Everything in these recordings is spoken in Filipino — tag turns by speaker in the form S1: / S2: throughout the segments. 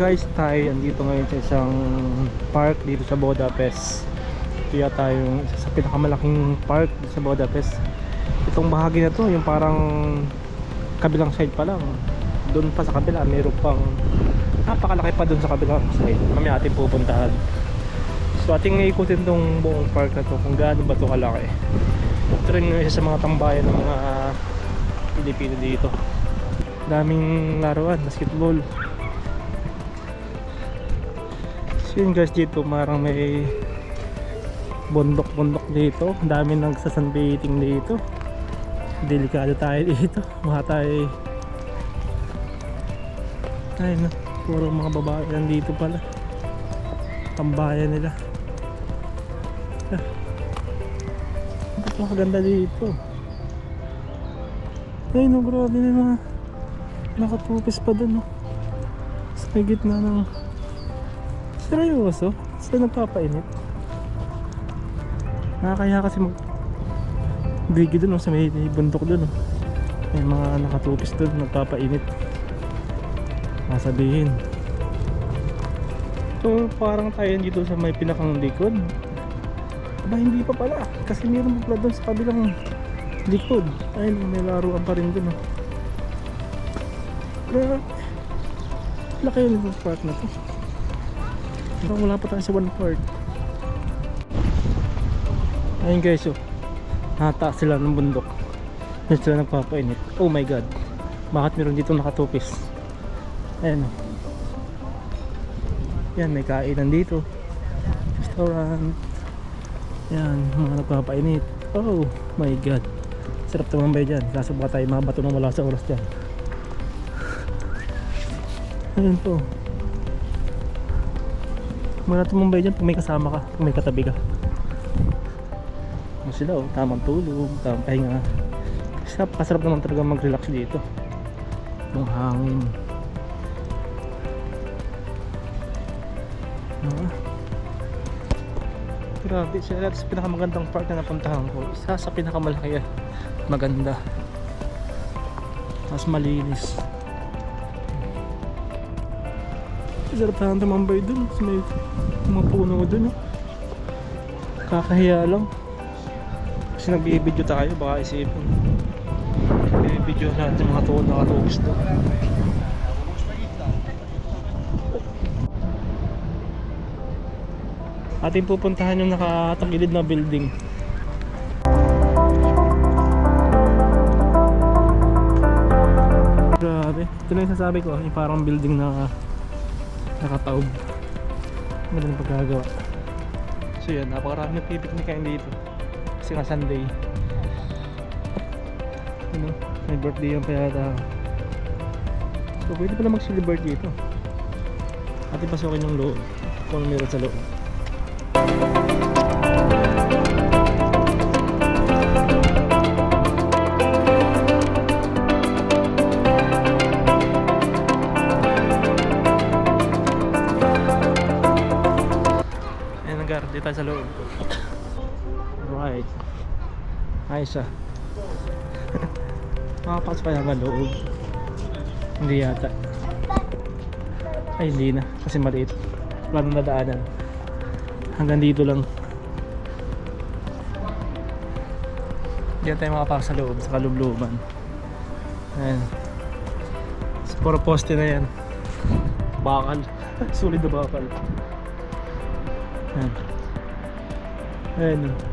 S1: guys, tayo andito ngayon sa isang park dito sa Budapest. Ito yata yung isa sa pinakamalaking park dito sa Budapest. Itong bahagi na to, yung parang kabilang side pa lang. Doon pa sa kabila, mayroon pang napakalaki pa doon sa kabilang side. Mamaya ating pupuntahan. So ating ikutin tong buong park na to kung gaano ba to kalaki. Ito rin yung isa sa mga tambayan ng mga Pilipino dito. Daming laruan, basketball. So yun guys dito marang may bundok-bundok dito. Dami nagsasunbathing dito. Delikado tayo dito. Mga tayo ay na, puro mga babae lang dito pala. Tambayan nila. Ah. Ba't makaganda dito? Ay no, grabe na mga nakatupis pa dun no. Sa gitna ng Seryoso? Saan nagpapainit? Nakakaya kasi mag video dun no, sa may bundok dun no. May mga nakatupis dun, nagpapainit. Masabihin. So parang tayo dito sa may pinakang likod. Aba hindi pa pala. Kasi mayroon pala dun sa kabilang likod. Ayun, may laruan pa rin dun. Oh. Grabe. Laki yun yung park na to. Parang wala pa tayo sa one park. Ayun guys, oh. Nataas sila ng bundok. Dito sila nagpapainit. Oh my god. Bakit meron dito nakatupis? Ayan oh. Yan, may kainan dito. Restaurant. Yan, mga nagpapainit. Oh my god. Sarap tumambay dyan. Kaso baka tayo mga bato na wala sa oras dyan. Ayun po. Muna tumambay dyan pag may kasama ka, pag may katabi ka. Ano sila oh, tamang tulog, tamang pahinga. Sarap, kasarap naman talaga mag-relax dito. Yung hangin. Ah. Grabe, siya sa pinakamagandang park na napuntahan ko. Isa sa pinakamalaki maganda. Mas malinis. Sarap tayo tumambay dun. Kasi may mga puno dun. Oh. Kakahiya lang. Kasi nagbibideo tayo, baka isipin. Nagbibideo natin mga tuon nakatubis doon. Ating pupuntahan yung nakatagilid na building. Grabe. Ito na yung sasabi ko, yung parang building na nakataob. Ganda ng pagkagawa. So yan, napakarami na pipiknik kayo dito. Kasi nga Sunday. Ano, may birthday yan pa yata. So pwede pala mag-celebrate dito. Ating pasokin yung loob. Kung meron sa loob. Right. Ayos siya. Makapasok pa naman loob. Hindi yata. Ay hindi na, kasi maliit. Wala nang nadaanan. Hanggang dito lang. Diyan tayo makapasok sa loob, sa kalubluban. Ayan. Puro poste na yan. Bakal. Sulit na bakal. Ayan. Ayan.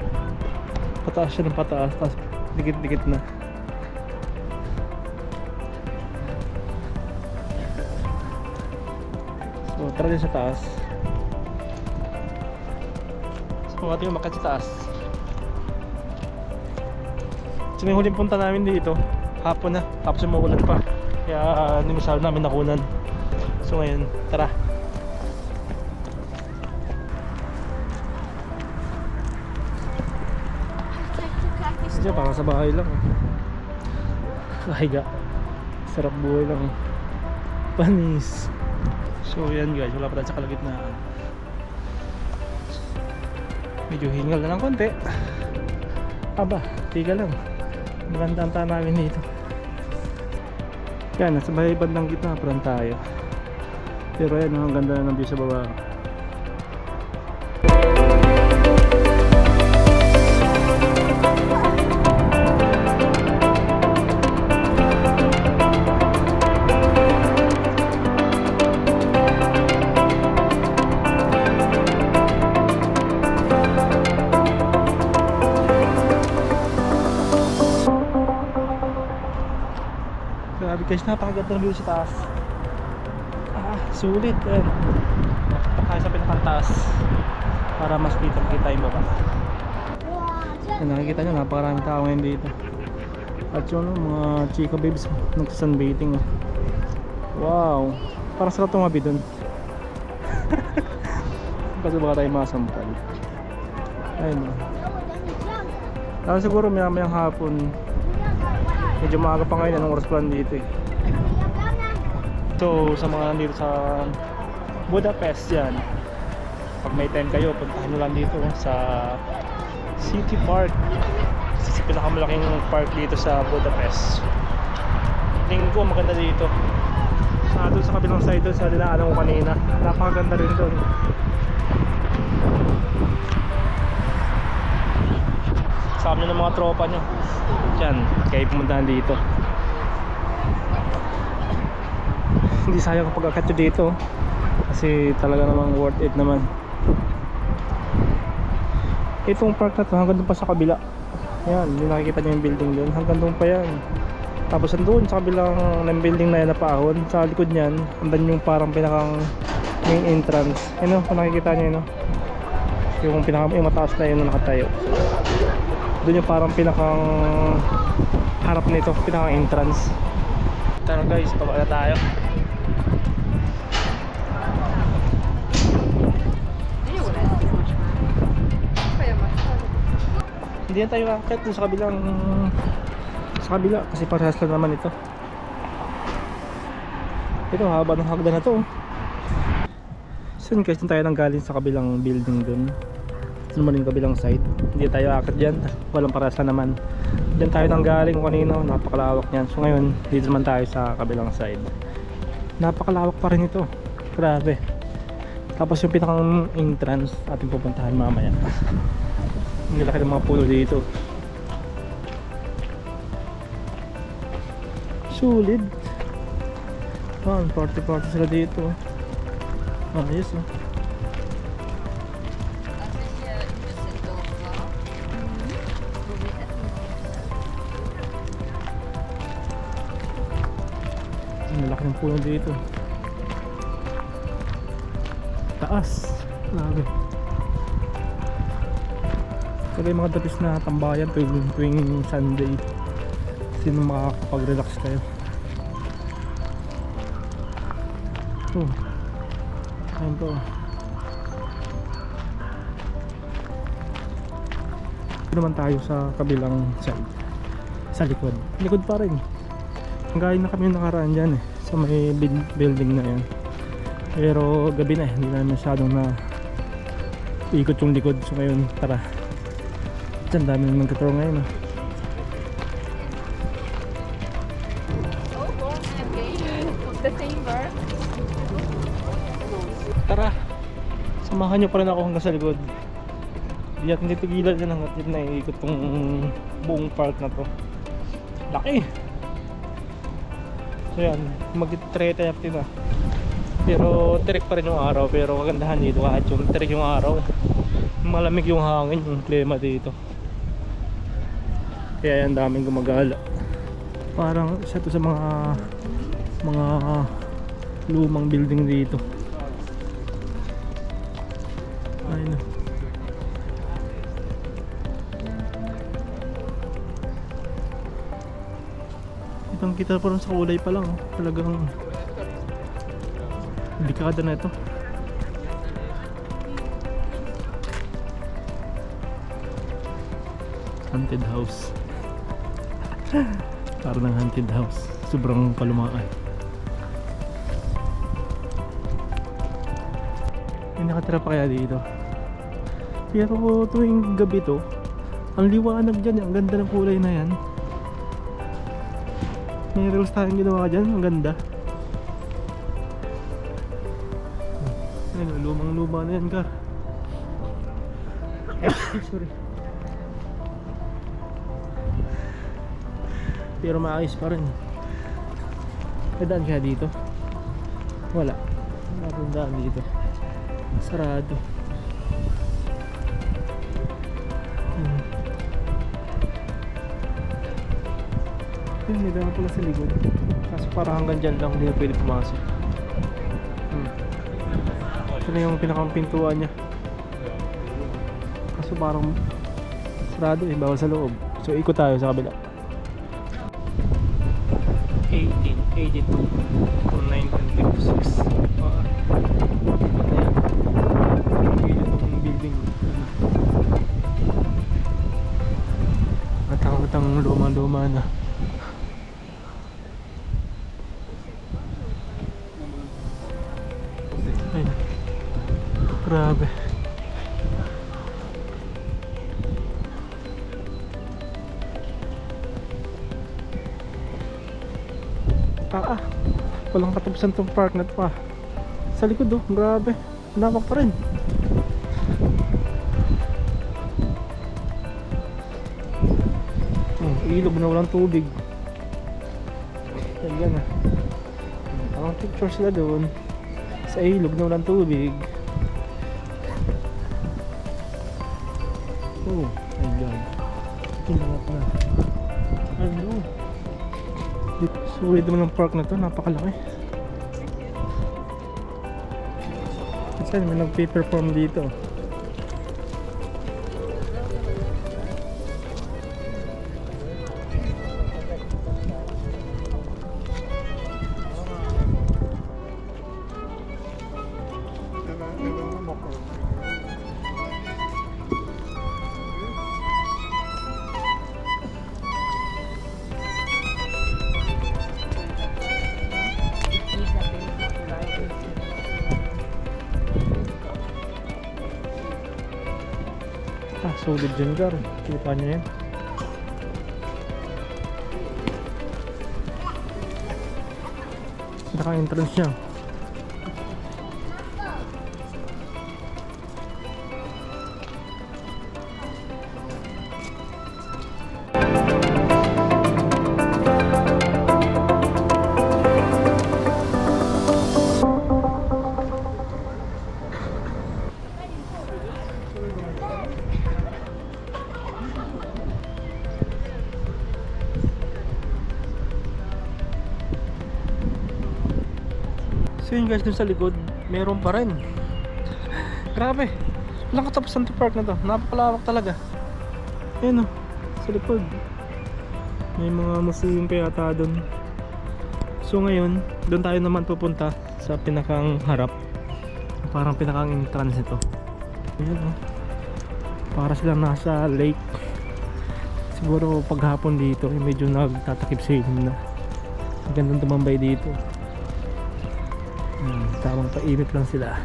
S1: Pataas siya ng pataas. Tapos dikit-dikit na. So, tara din sa taas. So, ating umakyat sa taas. So, may huling punta namin dito. Hapon na. Tapos umuulan pa. Kaya uh, hindi masyado namin nakunan. So, ngayon, tara. Kasi parang sa bahay lang. Kahiga. Sarap buhay lang. Panis. So yan guys, wala pa tayo sa kalagitnaan. Medyo hingal na ng konti. Aba, tiga lang. Maganda ang tahan namin dito. Yan, nasa may bandang gitna pa tayo. Pero yan, ang ganda ng view sa baba. Guys, napakaganda ng view sa taas. Ah, sulit. Ayan. Tayo sa pinakataas para mas kita kita yung baba. Yan, nakikita nyo, napakaraming tao ngayon dito. At yun, oh, mga chika babes, nagsasunbathing. Oh. Wow! Parang sarap tumabi dun. Kasi baka tayo masampal. Ayun. Oh. Tapos siguro maya mayang hapon, medyo maaga pa ngayon, anong oras pa lang dito eh. So, sa mga nandito sa Budapest yan, pag may time kayo, puntahan nyo lang dito sa City Park. Sa pinakamalaking park dito sa Budapest. Tingin ko maganda dito. Sa doon sa kabilang side doon sa dinaanan ko kanina. Napakaganda rin doon. Sa amin ng mga tropa nyo. Yan, kayo pumuntahan dito. Hindi sayang kapag akat dito. Kasi talaga namang worth it naman. Itong park na to hanggang doon pa sa kabila. Yan, yung nakikita nyo yung building doon. Hanggang doon pa yan. Tapos andun sa kabilang ng building na yan na paahon. Sa likod niyan, andan yung parang pinakang main entrance. Yan o, kung nakikita nyo yun o. Yung pinaka yung mataas na yun na nakatayo. Doon yung parang pinakang harap nito, pinakang entrance. Tara guys, pababa na tayo. Hindi na tayo akit sa kabilang sa kabila kasi parehas lang naman ito. Ito haba ng hagdan na to. yun guys, tayo nang galing sa kabilang building dun. Ito naman yung kabilang side. Hindi tayo akit dyan. Walang parehas lang naman. Diyan tayo nang galing kanino. Napakalawak niyan. So ngayon, dito naman tayo sa kabilang side. Napakalawak pa rin ito. Grabe. Tapos yung pinakang entrance ating pupuntahan mamaya. Ang laki ng mga puno dito. Sulit. Ah, party-party sila dito. Ayos oh. Ang puno dito. Taas. Grabe. Kaya yung mga datis na tambayan tuwing, tuwing Sunday. Sino makakapag-relax kayo. Oh. Ayun to. Naman tayo sa kabilang side. Sa likod. Likod pa rin. Ang galing na kami nakaraan dyan eh. Sa may buil- building na yan. Pero gabi na. Hindi na masyadong na ikot yung likod. So ngayon tara. Diyan dami naman nagkaturo ngayon. ah. Tara. Samahan nyo pa rin ako hanggang sa likod. Di at hindi tigilan yan hanggat yun na iikot tong buong park na to. Laki! So yan, mag-30 na. Pero tirik pa rin yung araw pero kagandahan dito kahit yung tirik yung araw. Malamig yung hangin, yung klima dito. Kaya yan daming gumagala. Parang isa to sa mga mga lumang building dito. Ayun na. Kitang kita pa rin sa kulay pa lang. oh. Talagang dekada na ito. Haunted house. Parang ng haunted house. Sobrang kalumaan. May nakatira pa kaya dito? Pero tuwing gabi to, ang liwanag dyan, ang ganda ng kulay na yan. May reels tayong ginawa dyan, ang ganda. Ayun, lumang luma na yan, Gar. Sorry. Pero maayos pa rin. May daan kaya dito? Wala. Wala dito. Sarado. Ayun, may daan pala sa likod. Kaso parang hanggang dyan lang, hindi na pwede pumasok. Hmm. Ito na yung pinakang pintuan niya. Kaso parang sarado eh, bawal sa loob. So ikot tayo sa kabila. 1882 to 1956. Ah, ayan. Yun yung building. Matang-matang luma-luma na. Walang katapusan tong park na ah. Sa likod oh, grabe. Lawak pa rin. Hmm, ilog na walang tubig. Ayan ah. Ang picture sila doon. Sa ilog na walang tubig. Oh, sulit naman ang park na to, napakalaki. Kasi may nagpe-perform dito. Solid dyan gar. Kita nyo yan. Naka-entrance niya. Guys, dun sa likod, meron pa rin. Grabe. Walang katapusan to park na to. Napakalawak talaga. Ayun oh, sa likod. May mga museum pa yata dun. So ngayon, doon tayo naman pupunta sa pinakang harap. Parang pinakang entrance ito. Ayun oh. Para silang nasa lake. Siguro paghapon dito, eh, medyo nagtatakip sa na. Ang gandang tumambay dito. Hmm, tamang painit lang sila.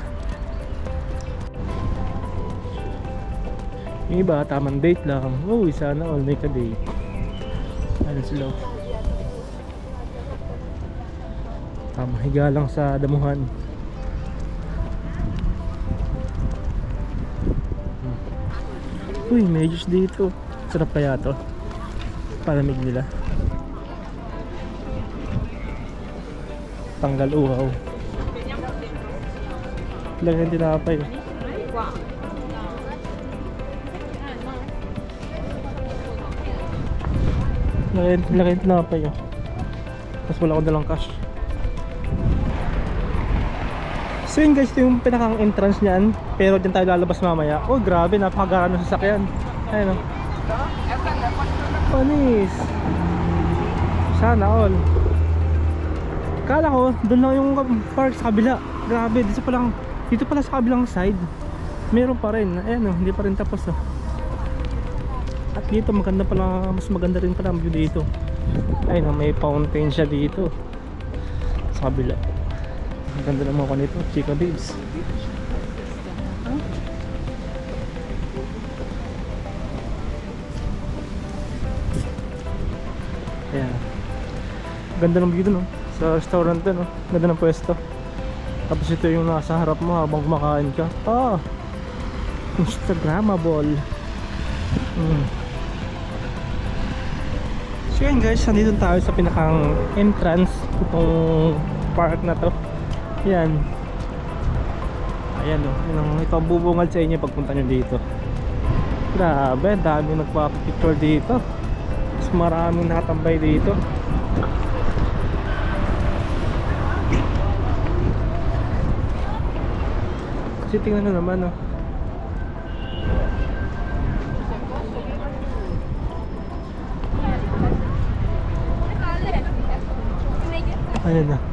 S1: Yung iba, tamang date lang. Oh, sana all make a date. Ano sila? Tama, higa lang sa damuhan. Hmm. Uy, may juice dito. Sarap kaya to. Palamig nila. Tanggal uhaw. Lagyan tinapay. Lagyan, lagyan tinapay oh. Tapos wala ko dalang cash. So yun guys, ito yung pinakang entrance niyan. Pero dyan tayo lalabas mamaya. Oh grabe, napakagara ng sasakyan. Ayun oh. Panis. Sana all. Kala ko, doon lang yung park sa kabila. Grabe, dito pa lang, dito pala sa kabilang side. Meron pa rin. Ayan oh, hindi pa rin tapos oh. At dito maganda pala, mas maganda rin pala ang view dito. Ayun oh, may fountain siya dito. Sa kabila. Ang ganda naman ko nito, Chica Babes. Ayan. Ganda ng view dun oh. Sa restaurant dun oh. Ganda ng pwesto. Tapos ito yung nasa harap mo habang kumakain ka. Ah! Instagrammable. Mm. So yun guys, nandito tayo sa pinakang entrance itong park na to. Yan. Ayan o, yun ang ito ang bubungad sa inyo pagpunta nyo dito. Grabe, dami nagpapicture dito. Mas maraming nakatambay dito. Kasi tingnan nyo naman oh. Ayan na.